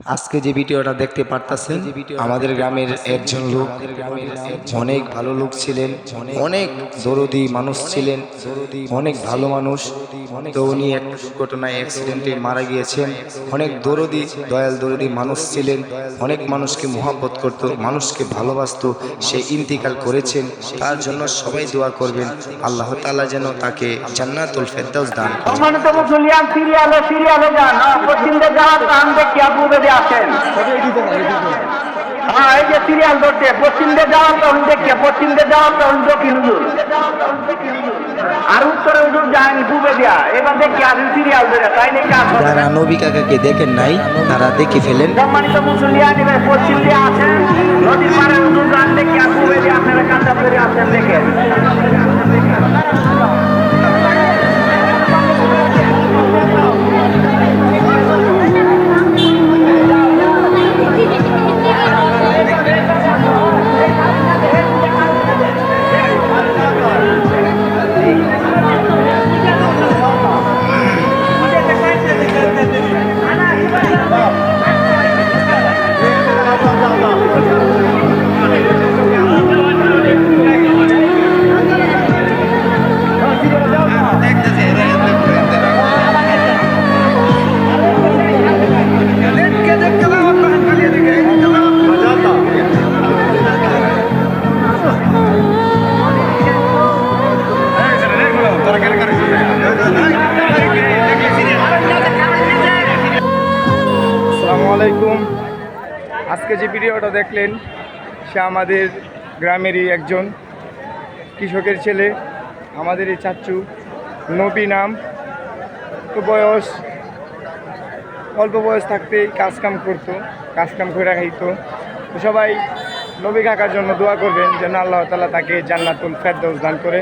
আজকে যে ভিডিওটা দেখতে পারতাছেন আমাদের গ্রামের একজন লোক অনেক ভালো লোক ছিলেন অনেক দরদি মানুষ ছিলেন অনেক ভালো মানুষ। তো উনি এক দুর্ঘটনায় অ্যাক্সিডেন্টে মারা গিয়েছেন। অনেক দরদি দয়াল দরদি মানুষ ছিলেন অনেক মানুষকে মোহাব্বত করত মানুষকে ভালোবাসতো সে ইন্তিকাল করেছেন তার জন্য সবাই দোয়া করবেন আল্লাহ তাআলা যেন তাকে জান্নাতুল ফেরদাউস দান সিরিয়ালে সিরিয়ালে যান আসেন। হ্যাঁ এই যে সিরিয়াল ধরতে পশ্চিম দিয়ে যাওয়ার তখন দেখি পশ্চিম দিয়ে যাওয়ার তখন দক্ষিণ হুজুর। আর উত্তরে হুজুর যায়নি ডুবে দিয়া। এবার দেখি আসেন সিরিয়াল ধরে তাই নাকি যারা নবী কাকাকে দেখেন নাই তারা দেখে ফেলেন। সম্মানিত মুসলিয়ান এবার পশ্চিম দিয়ে আসেন। নদীর আলাইকুম আজকে যে ভিডিওটা দেখলেন, সে আমাদের গ্রামেরই একজন কৃষকের ছেলে আমাদের এই চাচ্চু নবী নাম। তো বয়স, অল্প বয়স থাকতেই কাজকাম করতো কাজকাম করে খাইতো। তো সবাই নবী কাকার জন্য দোয়া করবেন, যেন আল্লাহ তালা তাকে জান্নাতুল ফেরদৌস দান করে।